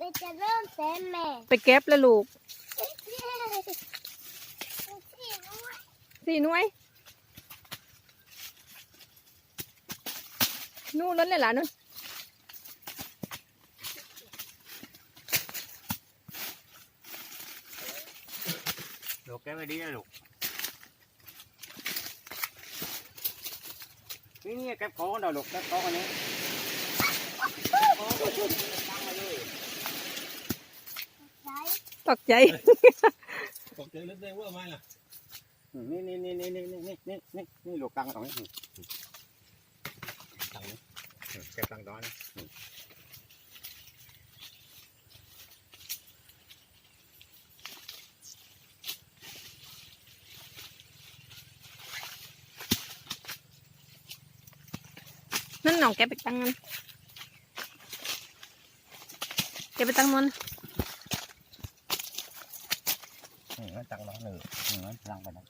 จะเริ่มเต้นแม่ไปเก็บเลยลูกสี่ด้วยสี่หน่วยนู่นนั่นเลยหล่ะนู่นลูกแกไม่ดีนะลูกนี่นี่เก็บของกันเดี๋ยวลูกเก็บของกันนี้ของกันนี้ ตกใจ ตกใจแล้วแสดงว่าไม่ล่ะ นี่นี่นี่นี่นี่นี่นี่นี่นี่นี่ลูกตังตรงนี้ตังนี้เก็บตังตรงนี้ นั่นน้องแกไปตั้งนั้นแกไปตั้งมัน นี่มันจังร้อนเลยนึ่งมันจังไปนะ